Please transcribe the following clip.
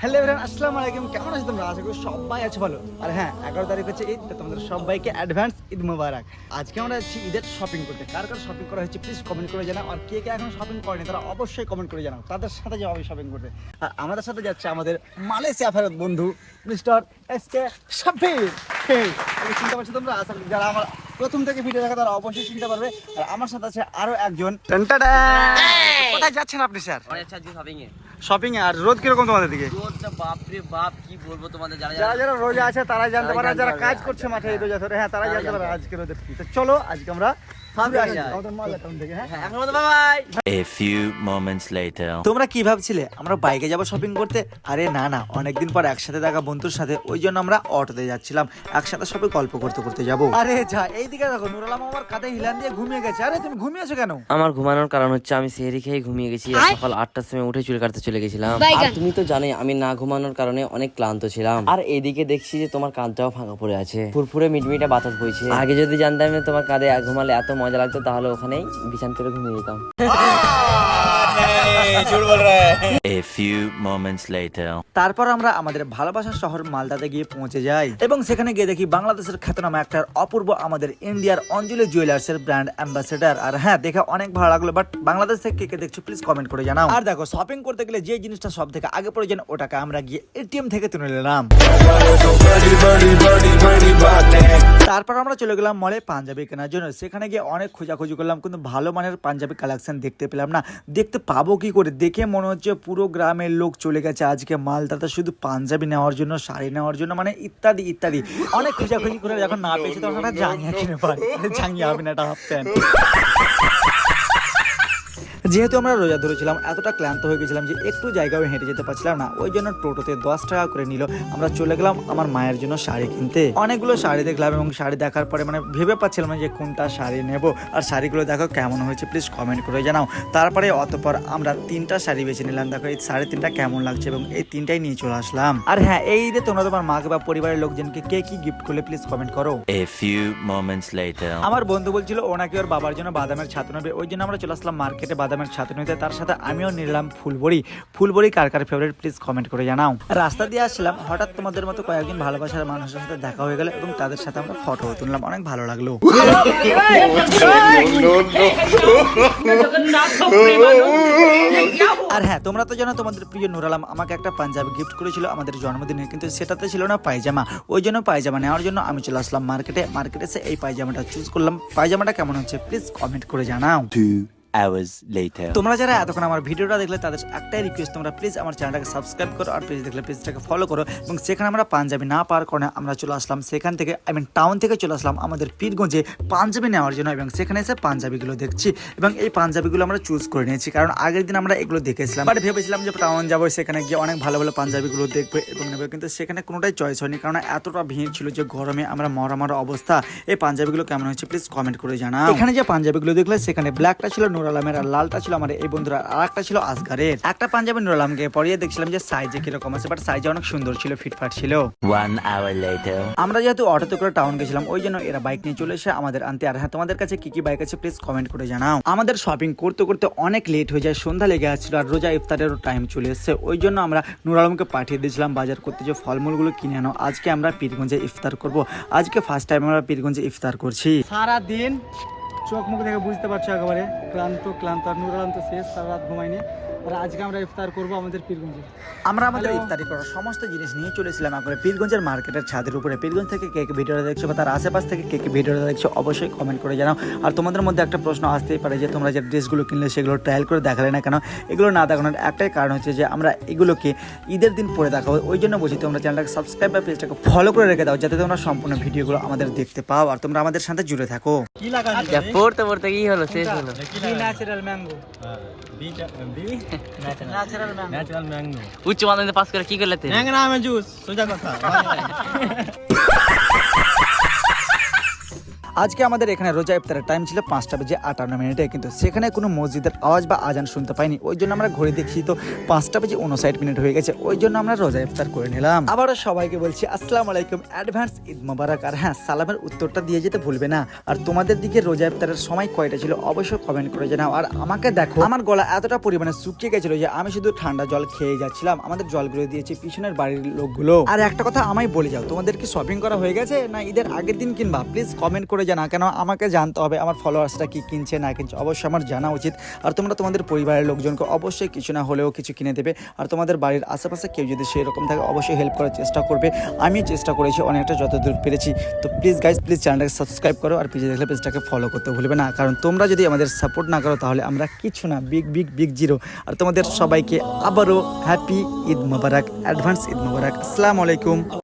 Hello everyone আসসালামু আলাইকুম। কেমন আছো তোমরা? আশা করি সবাই আছে ভালো। আর হ্যাঁ এগারো তারিখ হচ্ছে ঈদ তোমাদের সবাইকে অ্যাডভান্স ঈদ মুবারক। আজকে আমরা যাচ্ছি ঈদের শপিং করতে। কার কার শপিং করা হচ্ছে প্লিজ কমেন্ট করে জানাও। আর কে কে এখন শপিং করেনি তারা অবশ্যই কমেন্ট করে জানাও। তাদের সাথে যাব শপিং করতে। আর আমাদের সাথে যাচ্ছে আমাদের মালয়েশিয়া ফেরত বন্ধু মিস্টার এস কে শাফির হেই, আমি তোমরা? আশা যারা আমার প্রথম থেকে ভিডিও দেখা তারা অবশ্যই চিনতে পারবে। আর আমার সাথে আছে আরও একজন! কোথায় যাচ্ছেন আপনি স্যার? অনেক আচ্ছা শপিং এ। শপিং এ? আর রোদ কীরকম তোমাদের দিকে? রোদটা বাপ রে বাপ কি বলব তোমাদের যারা যারা যারা রোজা আছে তারা জানতে পারে যারা কাজ করছে মাঠে এই রোজা ধরে হ্যাঁ তারা তারাই জানতে পারে আজকে রোদের তো চলো আজকে আমরা হ্যাঁ হ্যাঁ? এখন মতো বাবাই A few moments later. তোমরা কি ভাবছিলে? আমরা বাইকে যাব শপিং করতে? আরে না না অনেকদিন পর একসাথে দেখা বন্ধুর সাথে ওই জন্য আমরা অটোতে যাচ্ছিলাম। একসাথে সবাই গল্প করতে করতে যাব। আরে যা এইদিকে দেখো আমার কাঁধে হিলান দিয়ে ঘুমিয়ে গেছে। আরে তুমি ঘুমিয়েছো কেন? আমার ঘুমানোর কারণ হচ্ছে আমি সেহরি খেয়ে ঘুমিয়ে গেছি। সকাল আটটার সময় উঠে চুল কাটতে চলে গেছিলাম। আর তুমি তো জানোই আমি না ঘুমানোর কারণে অনেক ক্লান্ত ছিলাম। আর এইদিকে দেখছি যে তোমার কাঁধটাও ফাঁকা পড়ে আছে। ফুরফুরে মিটমিটা বাতাস বইছে। আগে যদি জানতাম তোমার কাঁধে ঘুমালে এত মজা লাগতো তাহলে ওখানেই বিছান করে ঘুমিয়ে যেতাম। A few moments later. তারপর আমরা আমাদের ভালোবাসার শহর মালদাতে গিয়ে পৌঁছে যাই এবং সেখানে গিয়ে দেখি বাংলাদেশের খ্যাতনামা একটা অপূর্ব আমাদের ইন্ডিয়ার অঞ্জলি জুয়েলার্স এর ব্র্যান্ড অ্যাম্বাসেডার। আর হ্যাঁ দেখে অনেক ভালো লাগল বাট বাংলাদেশ থেকে কে কে দেখছ প্লিজ কমেন্ট করে জানাও। আর দেখো শপিং করতে গেলে যে জিনিসটা সব থেকে আগে প্রয়োজন ওটাকে আমরা গিয়ে এটিএম থেকে তুলে নিলাম। তারপর আমরা চলে গেলাম মলে পাঞ্জাবি কেনার জন্য। সেখানে গিয়ে অনেক খোঁজাখুঁজি করলাম, কিন্তু ভালো মানের পাঞ্জাবি কালেকশন দেখতে পেলাম না। দেখতে পাবো কি করে? দেখে মনে হচ্ছে পুরো গ্রামের লোক চলে গেছে আজকে মালদাতে শুধু পাঞ্জাবি নেওয়ার জন্য, শাড়ি নেওয়ার জন্য মানে ইত্যাদি ইত্যাদি। অনেক খোঁজাখুঁজি করে যখন না পেয়েছি তখন একটা কিনে পারি জাঙ্গিয়া হবে না একটা হাফ প্যান্ট যেহেতু আমরা রোজা ধরেছিলাম এতটা ক্লান্ত হয়ে গেছিলাম যে একটু জায়গাও হেঁটে যেতে পারছিলাম না। ওই জন্য টোটোতে দশ টাকা করে নিল। আমরা চলে গেলাম আমার মায়ের জন্য শাড়ি কিনতে। অনেকগুলো শাড়ি দেখলাম এবং শাড়ি দেখার পরে মানে ভেবে পাচ্ছিলাম না যে কোনটা শাড়ি নেব। আর শাড়িগুলো দেখো কেমন হয়েছে প্লিজ কমেন্ট করে জানাও। তারপরে অতপর আমরা তিনটা শাড়ি বেছে নিলাম। দেখো এই শাড়ি তিনটা কেমন লাগছে এবং এই তিনটাই নিয়ে চলে আসলাম। আর হ্যাঁ এই ঈদে তোমরা তোমার মাকে বা পরিবারের লোকজনকে কে কি গিফট করলে প্লিজ কমেন্ট করো। Moments later. আমার বন্ধু বলছিল ওনাকে ওর বাবার জন্য বাদামের ছাতু নেবে। ওই জন্য আমরা চলে আসলাম মার্কেটে বাদামের ছাতু তার সাথে আমিও নিলাম ফুলবড়ি। ফুলবড়ি কার কার ফেভারিট প্লিজ কমেন্ট করে জানাও। রাস্তা দিয়ে আসলাম হঠাৎ তোমাদের মতো কয়েকজন ভালোবাসার মানুষের সাথে দেখা হয়ে গেল এবং তাদের সাথে আমরা ফটো তুললাম। অনেক ভালো লাগল। আর হ্যাঁ তোমরা তো জানো তোমাদের প্রিয় নুরালাম আমাকে একটা পাঞ্জাবি গিফট করেছিল আমাদের জন্মদিনে, কিন্তু সেটাতে ছিল না পায়জামা। ওই জন্য পায়জামা নেওয়ার জন্য আমি চলে আসলাম মার্কেটে মার্কেটে এসে এই পায়জামাটা চুজ করলাম। পায়জামাটা কেমন হচ্ছে? প্লিজ কমেন্ট করে জানাও। Hours later. তোমরা যারা এতক্ষণ আমার ভিডিওটা দেখলে তাদের একটাই রিকোয়েস্ট তোমরা প্লিজ আমার চ্যানেলটাকে সাবস্ক্রাইব করো আর প্লিজ দেখলে প্লিজটাকে ফলো করো এবং সেখানে আমরা পাঞ্জাবি না পাওয়ার কারণে আমরা চলে আসলাম। সেখান থেকে আই মিন টাউন থেকে চলে আসলাম আমাদের পীরগঞ্জে পাঞ্জাবি নেওয়ার জন্য এবং সেখানে এসে পাঞ্জাবিগুলো দেখছি এবং এই পাঞ্জাবিগুলো আমরা চুজ করে নিয়েছি কারণ আগের দিন আমরা এগুলো দেখেছিলাম। বাট ভেবেছিলাম যে টাউন যাব সেখানে গিয়ে অনেক ভালো ভালো পাঞ্জাবিগুলো দেখব এবং নেব কিন্তু সেখানে কোনোটাই চয়েস হয়নি কারণ এতটা ভিড় ছিল যে গরমে আমরা মরা মরা অবস্থা। এই পাঞ্জাবিগুলো কেমন হয়েছে প্লিজ কমেন্ট করে জানাও। এখানে যে পাঞ্জাবিগুলো দেখলে সেখানে ব্ল্যাকটা ছিল নুর আলমের আর লালটা ছিল আমার এই বন্ধুরা আর একটা ছিল আসগারের একটা পাঞ্জাবি নুর আলমকে পরিয়ে দেখছিলাম যে সাইজে কীরকম আছে বাট সাইজে অনেক সুন্দর ছিল ফিটফাট ছিল। আমরা যেহেতু অটোতে করে টাউন গেছিলাম ওই জন্য এরা বাইক নিয়ে চলে এসে আমাদের আনতে আর হ্যাঁ তোমাদের কাছে কি কি বাইক আছে প্লিজ কমেন্ট করে জানাও। আমাদের শপিং করতে করতে অনেক লেট হয়ে যায় সন্ধ্যা লেগে আসছিল আর রোজা ইফতারেরও টাইম চলে এসেছে। ওই জন্য আমরা নুর আলমকে পাঠিয়ে দিয়েছিলাম বাজার করতে যে ফলমূলগুলো কিনে আনো। আজকে আমরা পীরগঞ্জে ইফতার করব। আজকে ফার্স্ট টাইম আমরা পীরগঞ্জে ইফতার করছি। সারা দিন চোখ মুখ দেখে বুঝতে পারছ একেবারে। ক্লান্ত ক্লান্ত আর নুর শেষ সারা রাত ঘুমাইনি। আর আজকে আমরা ইফতার করব আমাদের পীরগঞ্জে। আমরা আমাদের ইফতারি করার সমস্ত জিনিস নিয়ে চলেছিলাম একবারে পীরগঞ্জের মার্কেটের ছাদের উপরে। পীরগঞ্জ থেকে কে কে ভিডিওটা দেখছ বা তার আশেপাশ থেকে কে কে ভিডিওটা দেখছ অবশ্যই কমেন্ট করে জানাও। আর তোমাদের মধ্যে একটা প্রশ্ন আসতেই পারে যে তোমরা যে ড্রেসগুলো কিনলে সেগুলো ট্রায়াল করে দেখালে না কেন? এগুলো না দেখানোর একটাই কারণ হচ্ছে যে আমরা এগুলোকে ঈদের দিন পরে দেখাবো। ওই জন্য বলছি তোমরা চ্যানেলটাকে সাবস্ক্রাইব বা পেজটাকে ফলো করে রেখে দাও যাতে তোমরা সম্পূর্ণ ভিডিওগুলো আমাদের দেখতে পাও। আর তোমরা আমাদের সাথে জুড়ে থাকো। পড়তে পড়তে কি হলো? শেষ হলো। ন্যাচারাল ম্যাঙ্গো ন্যাচারাল ম্যাঙ্গো উচ্চ মাধ্যমিক পাস করে কি করলে ম্যাঙ্গো না আমি জুস সোজা কথা আজকে আমাদের এখানে রোজা ইফতারের টাইম ছিল পাঁচটা বেজে আটান্ন মিনিটে, কিন্তু সেখানে কোনো মসজিদের আওয়াজ বা আজান শুনতে পাইনি। ওই জন্য আমরা ঘড়ি দেখি তো পাঁচটা বেজে উনষাট মিনিট হয়ে গেছে, ওই জন্য আমরা রোজা ইফতার করে নিলাম। আবারও সবাইকে বলছি, আসসালামু আলাইকুম, অ্যাডভান্স ঈদ মোবারক। আর হ্যাঁ সালামের উত্তরটা দিয়ে যেতে ভুলবে না। আর তোমাদের দিকে রোজা ইফতারের সময় কয়টা ছিল অবশ্যই কমেন্ট করে জানাও। আর আমাকে দেখো, আমার গলা এতটা পরিমাণে শুকিয়ে গেছিল যে আমি শুধু ঠান্ডা জল খেয়ে যাচ্ছিলাম। আমাদের জলগুলো দিয়েছে পিছনের বাড়ির লোকগুলো। আর একটা কথা আমায় বলে যাও, তোমাদের কি শপিং করা হয়ে গেছে না ঈদের আগের দিন কিনবা? প্লিজ কমেন্ট করে জানা কেন আমাকে জানতে হবে আমার ফলোয়ার্সরা কি কিনছে, না কিনছে। অবশ্যই আমার জানা উচিত। আর তোমরা তোমাদের পরিবারের লোকজনকে অবশ্যই কিছু না হলেও কিছু কিনে দেবে। আর তোমাদের বাড়ির আশেপাশে কেউ যদি সেরকম থাকে, অবশ্যই হেল্প করার চেষ্টা করবে। আমি চেষ্টা করেছি, অনেকটা যতদূর পেরেছি। তো প্লিজ গাইজ প্লিজ চ্যানেলটাকে সাবস্ক্রাইব করো আর পেজে দেখলে পেজটাকে ফলো করতে ভুলবে না। কারণ তোমরা যদি আমাদের সাপোর্ট না করো, তাহলে আমরা কিছু না বিগ বিগ বিগ জিরো আর তোমাদের সবাইকে আবারও হ্যাপি ঈদ মোবারক অ্যাডভান্স ঈদ মোবারক। আসসালামু আলাইকুম।